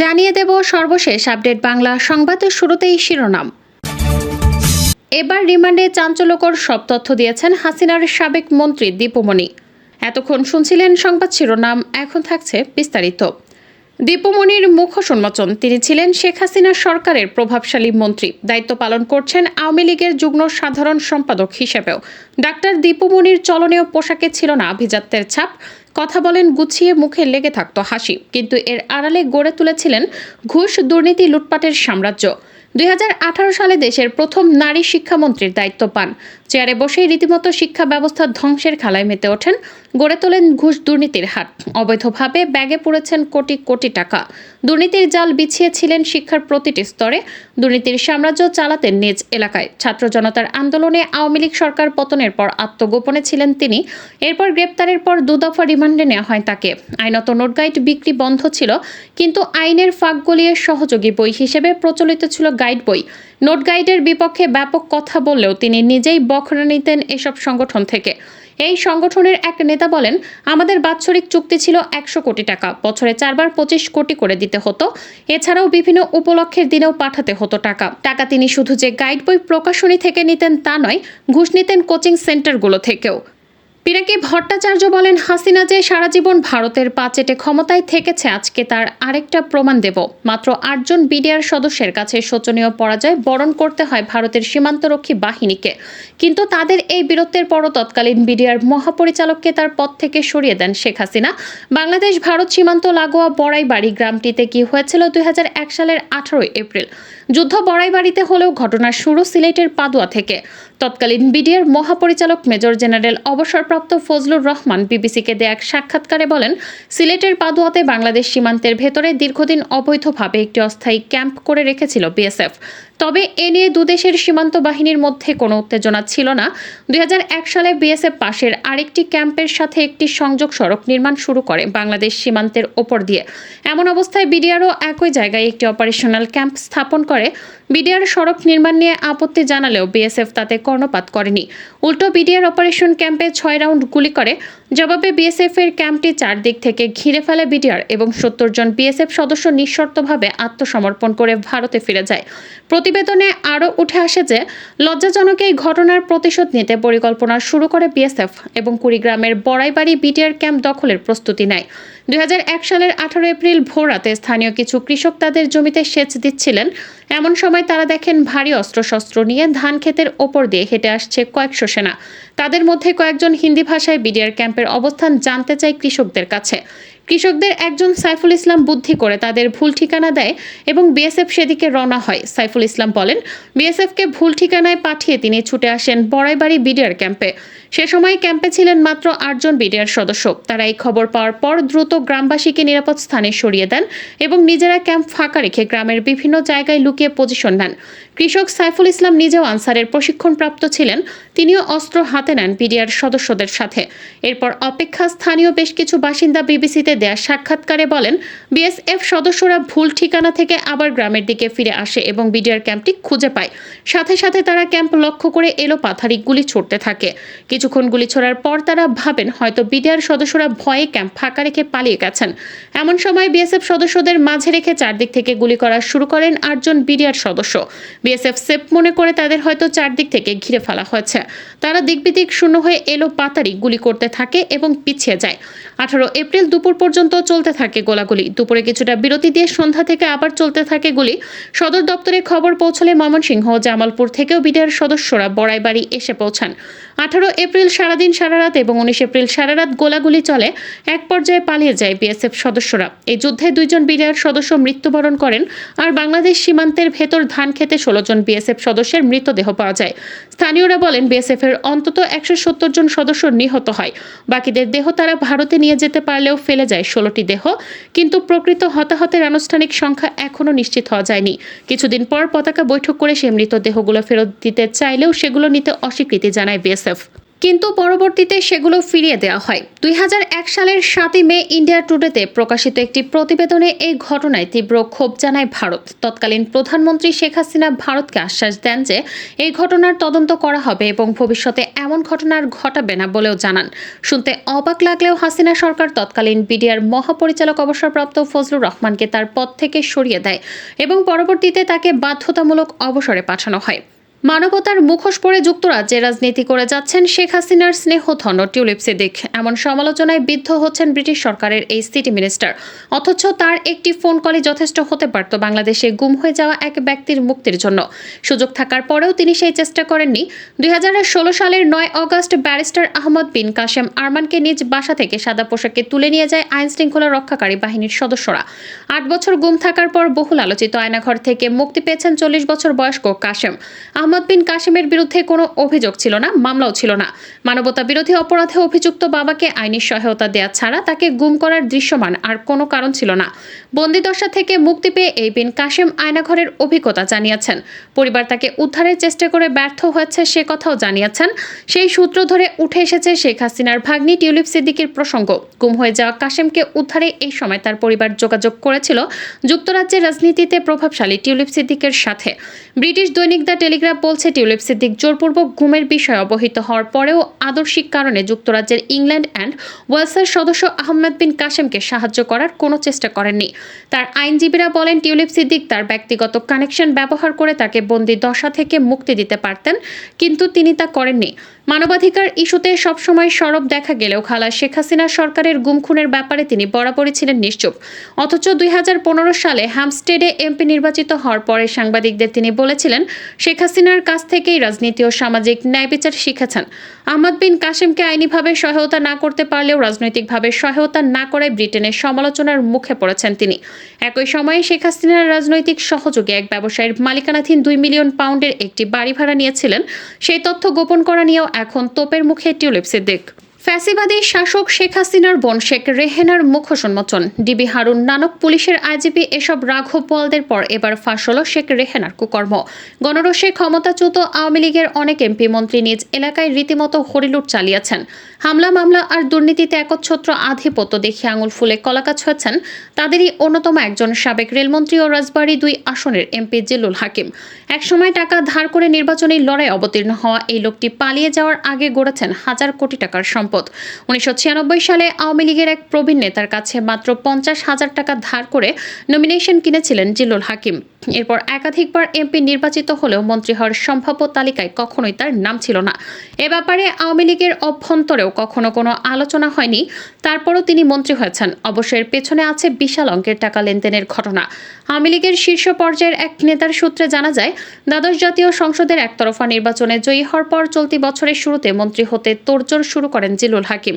জানিয়ে দেব সর্বশেষ আপডেট বাংলা সংবাদের শুরুতেই শিরোনাম। এবার রিমান্ডে চাঞ্চল্যকর সব তথ্য দিয়েছেন হাসিনার সাবেক মন্ত্রী দীপুমণি। এতক্ষণ শুনছিলেন সংবাদ শিরোনাম, এখন থাকছে বিস্তারিত। দীপুমণির মুখ উন্মোচন, তিনি ছিলেন শেখ হাসিনা সরকারের প্রভাবশালী মন্ত্রী, দায়িত্ব পালন করছেন আওয়ামী লীগের যুগ্ম সাধারণ সম্পাদক হিসেবেও। ডাক্তার দীপুমণির চলনীয় পোশাকে ছিল না আভিজাত্যের ছাপ কথা বলেন গুছিয়ে মুখে লেগে থাকত হাসি, কিন্তু এর আড়ালে গড়ে তুলেছিলেন ঘুষ দুর্নীতি লুটপাটের সাম্রাজ্য। দুই হাজার আঠারো সালে দেশের প্রথম নারী শিক্ষামন্ত্রীর দায়িত্ব পান। চেয়ারে বসেই রীতিমতো শিক্ষা ব্যবস্থা ধ্বংসের খেলায় মেতে ওঠেন, গড়ে তোলেন ঘুষ দুর্নীতির হাট। অবৈধভাবে ব্যাগে পড়েছেন কোটি কোটি টাকা। দুর্নীতির জাল বিছিয়েছিলেন শিক্ষার প্রতিটি স্তরে। দুর্নীতির সাম্রাজ্য চালাতেন নিজ এলাকায়। ছাত্র জনতার আন্দোলনে আওয়ামী লীগ সরকার পতনের পর আত্মগোপনে ছিলেন তিনি। এরপর গ্রেপ্তারের পর দুদফা রিমান্ডে নেওয়া হয় তাকে। আইনত নোটগাইড বিক্রি বন্ধ ছিল, কিন্তু আইনের ফাঁক গলিয়ে সহযোগী বই হিসেবে প্রচলিত ছিল গাইড বই। নোট গাইডের বিপক্ষে ব্যাপক কথা বললেও তিনি নিজেই বখরা নিতেন এসব সংগঠন থেকে। এই সংগঠনের এক নেতা বলেন, আমাদের বাৎসরিক চুক্তি ছিল একশো কোটি টাকা। বছরে চারবার পঁচিশ কোটি করে দিতে হতো। এছাড়াও বিভিন্ন উপলক্ষের দিনেও পাঠাতে হতো টাকা। টাকা তিনি শুধু যে গাইড বই প্রকাশনী থেকে নিতেন তা নয়, ঘুষ নিতেন কোচিং সেন্টারগুলো থেকেও। পিনাকি ভট্টাচার্য বলেন, হাসিনা যে সারা জীবন ভারতের পাচেটে ক্ষমতায় থেকেছে, আজকে তার আরেকটা প্রমাণ দেব। মাত্র আটজন বিডিআর সদস্যের কাছে শোচনীয় পরাজয় বরণ করতে হয় ভারতের সীমান্তরক্ষী বাহিনীকে। কিন্তু তাদের এই বীরত্বের পরও তৎকালীন বিডিআর মহাপরিচালককে তার পদ থেকে সরিয়ে দেন শেখ হাসিনা। বাংলাদেশ ভারত সীমান্ত লাগোয়া বড়াইবাড়ি গ্রামটিতে কি হয়েছিল দুই হাজার এক সালের আঠারোই এপ্রিল। যুদ্ধ বড়াই বাড়িতে হলেও ঘটনার শুরু সিলেটের পাদুয়া থেকে। তৎকালীন বিডিআর মহাপরিচালক মেজর জেনারেল অবসরপ্রাপ্ত ফজলুর রহমান বিবিসিকে দেয়া এক সাক্ষাৎকারে বলেন, সিলেটের পাদুয়াতে বাংলাদেশ সীমান্তের ভেতরে দীর্ঘদিন অবৈধভাবে একটি অস্থায়ী ক্যাম্প করে রেখেছিল বিএসএফ। তবে এ নিয়ে দুদেশের সীমান্ত বাহিনীর মধ্যে কোনো উত্তেজনা ছিল না। দুই হাজার এক সালে বিএসএফ পাশের আরেকটি ক্যাম্পের সাথে একটি সংযোগ সড়ক নির্মাণ শুরু করে বাংলাদেশ সীমান্তের ওপর দিয়ে। এমন অবস্থায় বিডিআরও একই জায়গায় একটি অপারেশনাল ক্যাম্প স্থাপন করে। বিডিআর সড়ক নির্মাণ নিয়ে আপত্তি জানালেও বিএসএফ তাতে কর্ণপাত করেনি। উল্টো বিডিআর অপারেশন ক্যাম্পে ছয় রাউন্ড গুলি করে। জবাবে বিএসএফ এর ক্যাম্পটি চারদিক থেকে ঘিরে ফেলে বিডিআর এবং সত্তর জন বিএসএফ সদস্য নিঃশর্তভাবে আত্মসমর্পণ করে ভারতে ফিরে যায়। প্রতিবেদনে আরও উঠে আসে যে, লজ্জাজনক এই ঘটনার প্রতিশোধ নিতে পরিকল্পনা শুরু করে বিএসএফ এবং কুড়িগ্রামের বড়াইবাড়ি বিটিআর ক্যাম্প দখলের প্রস্তুতি নেয়। দুই হাজার এক সালের আঠারো এপ্রিল ভোর রাতে স্থানীয় কিছু কৃষক তাদের জমিতে সেচ দিচ্ছিলেন। এমন সময় তারা দেখেন ভারী অস্ত্রশস্ত্র নিয়ে ধান ক্ষেতের ওপর দিয়ে হেঁটে আসছে কয়েকশো সেনা। তাদের মধ্যে কয়েকজন হিন্দি ভাষায় বিডিআর ক্যাম্পের অবস্থান জানতে চায় কৃষকদের কাছে। কৃষকদের একজন সাইফুল ইসলাম বুদ্ধি করে তাদের ভুল ঠিকানা দেয় এবং বিএসএফ সেদিকে রওনা হয়। সাইফুল ইসলাম বলেন, বিএসএফকে ভুল ঠিকানায় পাঠিয়ে তিনি ছুটে আসেন বড়াইবাড়ি বিডিআর ক্যাম্পে। সে সময় ক্যাম্পে ছিলেন মাত্র আটজন বিডিআর সদস্য। তারা এই খবর পাওয়ার পর দ্রুত গ্রামবাসীকে নিরাপদ স্থানে সরিয়ে দেন এবং নিজেরা ক্যাম্প ফাঁকা রেখে গ্রামের বিভিন্ন জায়গায় লুকিয়ে পজিশন নেন। কৃষক সাইফুল ইসলাম নিজেও আনসারের প্রশিক্ষণপ্রাপ্ত ছিলেন। তিনিও অস্ত্র হাতে নেন বিডিআর সদস্যদের সাথে। এরপর অপেক্ষা স্থানীয় বেশ কিছু বাসিন্দা বিবিসিতে দেয়া সাক্ষাৎকারে বলেন, বিএসএফ সদস্যরা ভুল ঠিকানা থেকে আবার গ্রামের দিকে ফিরে আসে এবং বিডিআর ক্যাম্পটি খুঁজে পায়। সাথে সাথে তারা ক্যাম্প লক্ষ্য করে এলো পাথারি গুলি ছুটতে থাকে। কিছুক্ষণ গুলি ছোড়ার পর তারা ভাবেন, হয়তো বিডিআর সদস্যরা ভয়ে ক্যাম্প ফাঁকা রেখে পালিয়ে গেছেন। এমন সময় বিএসএফ সদস্যদের মাঝে রেখে চারদিক থেকে গুলি করা শুরু করেন আটজন বিডিআর সদস্য। বিএসএফ সেফ মনে করে তাদের হয়তো চারদিক থেকে ঘিরে ফেলা হয়েছে। তারা দিকবিদিক শূন্য হয়ে এলো পাতারি, গুলি করতে থাকে এবং পিছিয়ে যায়। আঠারো এপ্রিল দুপুর পর্যন্ত চলতে থাকে গোলাগুলি। দুপুরে কিছুটা বিরতি দিয়ে সন্ধ্যা থেকে আবার চলতে থাকে গুলি। সদর দপ্তরে খবর পৌঁছলে ময়মনসিংহ, জামালপুর থেকেও বিডিআর সদস্যরা বড়াইবাড়ি এসে পৌঁছান। আঠারো এপ্রিল সারাদিন সারা রাত এবং উনিশ এপ্রিল সারা রাত গোলাগুলি চলে, এক পর্যায়ে পালিয়ে যায় বিএসএফ সদস্যরা। এই যুদ্ধে দুইজন বিডিআর সদস্য মৃত্যুবরণ করেন আর বাংলাদেশ সীমান্তের ভেতর ধান খেতে ষোলো জন বিএসএফ সদস্যের মৃতদেহ পাওয়া যায়। স্থানীয়রা বলেন বিএসএফ এর অন্তত একশো সত্তর জন সদস্য নিহত হয়। বাকিদের দেহ তারা ভারতে নিয়ে যেতে পারলেও ফেলে যায় ষোলোটি দেহ। কিন্তু প্রকৃত হতাহতের আনুষ্ঠানিক সংখ্যা এখনও নিশ্চিত হওয়া যায়নি। কিছুদিন পর পতাকা বৈঠক করে সে মৃতদেহগুলো ফেরত দিতে চাইলেও সেগুলো নিতে অস্বীকৃতি জানায় বিএসএফ। কিন্তু পরবর্তীতে সেগুলো ফিরিয়ে দেওয়া হয়। দুই হাজার এক সালের সাতই মে ইন্ডিয়া টুডেতে প্রকাশিত একটি প্রতিবেদনে এই ঘটনায় তীব্র ক্ষোভ জানায় ভারত। তৎকালীন প্রধানমন্ত্রী শেখ হাসিনা ভারতকে আশ্বাস দেন যে, এই ঘটনার তদন্ত করা হবে এবং ভবিষ্যতে এমন ঘটনার ঘটাবে না বলেও জানান। শুনতে অবাক লাগলেও হাসিনা সরকার তৎকালীন বিডিআর মহাপরিচালক অবসরপ্রাপ্ত ফজলুর রহমানকে তার পদ থেকে সরিয়ে দেয় এবং পরবর্তীতে তাকে বাধ্যতামূলক অবসরে পাঠানো হয়। মানবতার মুখোশ পরে যুক্তরাজ্যে রাজনীতি করে যাচ্ছেন শেখ হাসিনার স্নেহধন্য টিউলিপ সিদ্দিক। এমন সমালোচনায় বিদ্ধ হচ্ছেন ব্রিটিশ সরকারের এই সিটি মিনিস্টার। অথচ তার একটি ফোন কলে যথেষ্ট হতে পারত বাংলাদেশে গুম হয়ে যাওয়া এক ব্যক্তির মুক্তির জন্য। সুযোগ থাকার পরেও তিনি সেই চেষ্টা করেননি। দুই হাজার ষোলো সালের নয় অগস্ট ব্যারিস্টার আহমদ বিন কাশেম আরমানকে নিজ বাসা থেকে সাদা পোশাকে তুলে নিয়ে যায় আইন শৃঙ্খলা রক্ষাকারী বাহিনীর সদস্যরা। আট বছর গুম থাকার পর বহুল আলোচিত আয়নাঘর থেকে মুক্তি পেয়েছেন চল্লিশ বছর বয়স্ক কাশেম। আহমদ বিন কাশেমের বিরুদ্ধে কোনো অভিযোগ ছিল না, মামলাও ছিল না। মানবতা বিরোধী অপরাধে অভিযুক্ত বাবাকে আইনি সহায়তা দেওয়া ছাড়া তাকে গুম করার দৃশ্যমান আর কোনো কারণ ছিল না। বন্দিদশা থেকে মুক্তি পেয়ে এই বিন কাশেম আয়নাঘরের অভিজ্ঞতা জানিয়েছেন। পরিবার তাকে উদ্ধারের চেষ্টা করে ব্যর্থ হয়েছে সে কথাও জানিয়েছেন। সেই সূত্র ধরে উঠে এসেছে শেখ হাসিনার ভাগ্নি টিউলিপ সিদ্দিকির প্রসঙ্গ। গুম হয়ে যাওয়া কাশেমকে উদ্ধারে এই সময় তার পরিবার যোগাযোগ করেছিল। যুক্তরাজ্যের রাজনীতিতে প্রভাবশালী টিউলিপ সিদ্দিকের সাথে। ব্রিটিশ দৈনিক দ্য টেলিগ্রাফ বলছে, টিউলিপ সিদ্দিক জোরপূর্বক ঘুমের বিষয়ে অবহিত হওয়ার পরেও আদর্শিক কারণে যুক্তরাজ্যের ইংল্যান্ড অ্যান্ড ওয়েলসের সদস্য আহমেদ বিন কাশেমকে সাহায্য করার কোনো চেষ্টা করেননি। তার আইনজীবীরা বলেন, টিউলিপ সিদ্দিক তার ব্যক্তিগত কানেকশন ব্যবহার করে তাকে বন্দি দশা থেকে মুক্তি দিতে পারতেন, কিন্তু তিনি তা করেননি। মানবাধিকার ইস্যুতে সবসময় সরব দেখা গেলেও খালা শেখ হাসিনা সরকারের গুম খুনের ব্যাপারে তিনি বরাবরই ছিলেন নিশ্চুপ। অথচ দুই হাজার পনেরো সালে হ্যামস্টেডে এমপি নির্বাচিত হওয়ার পরে সাংবাদিকদের তিনি বলেছিলেন, শেখ হাসিনার কাছ থেকেই রাজনীতি ও সামাজিক ন্যায় বিচার শিখেছেন। আহমদ বিন কাশেমকে আইনিভাবে সহায়তা না করতে পারলেও রাজনৈতিকভাবে সহায়তা না করে ব্রিটেনের সমালোচনার মুখে পড়েছেন তিনি। একই সময়ে শেখ হাসিনার রাজনৈতিক সহযোগী এক ব্যবসায়ীর মালিকানাধীন দুই মিলিয়ন পাউন্ডের একটি বাড়ি ভাড়া নিয়েছিলেন। সেই তথ্য গোপন করা নিয়েও এখন তোপের মুখে টিউলিপ সিদ্দিক ফ্যাসিবাদী শাসক শেখ হাসিনার বোন শেখ রেহেনার মুখোশ উন্মোচন। ডিবি হারুন নানক পুলিশের আইজিপি এসব রাঘব বোয়ালদের পর এবার ফাঁস হল শেখ রেহেনার কুকর্ম। গণরসে ক্ষমতাচ্যুত আওয়ামী লীগের অনেক এমপি মন্ত্রী নিজ এলাকায় রীতিমতো হরিলুট চালিয়েছেন। হামলা, মামলা আর দুর্নীতিতে একচ্ছত্র আধিপত্য দেখে আঙুল ফুলে কলাকাছ হয়েছেন তাদেরই অন্যতম একজন সাবেক রেলমন্ত্রী ও রাজবাড়ী দুই আসনের এমপি জিল্লুল হাকিম। একসময় টাকা ধার করে নির্বাচনী লড়াই অবতীর্ণ হওয়া এই লোকটি পালিয়ে যাওয়ার আগে গড়েছেন হাজার কোটি টাকার সম্পদ। উনিশশো সালে আওয়ামী লীগের এক প্রবীণ নেতার কাছে মাত্র পঞ্চাশ হাজার টাকা ধার করে নমিনেশন কিনেছিলেন জিল্লুল হাকিম। এরপর একাধিকবার এমপি নির্বাচিত হলেও মন্ত্রী হওয়ার সম্ভাব্য তালিকায় কখনোই তার নাম ছিল না। এ ব্যাপারে আওয়ামী লীগের অভ্যন্তরেও কখনো কোনো আলোচনা হয়নি। তারপরও তিনি মন্ত্রী হয়েছেন। অবশ্য এর পেছনে আছে বিশাল অঙ্কের টাকা লেনদেনের ঘটনা। আওয়ামী লীগের শীর্ষ পর্যায়ের এক নেতার সূত্রে জানা যায়, দ্বাদশ জাতীয় সংসদের একতরফা নির্বাচনে জয়ী হওয়ার পর চলতি বছরের শুরুতে মন্ত্রী হতে তোড়জোড় শুরু করেন জিলুল হাকিম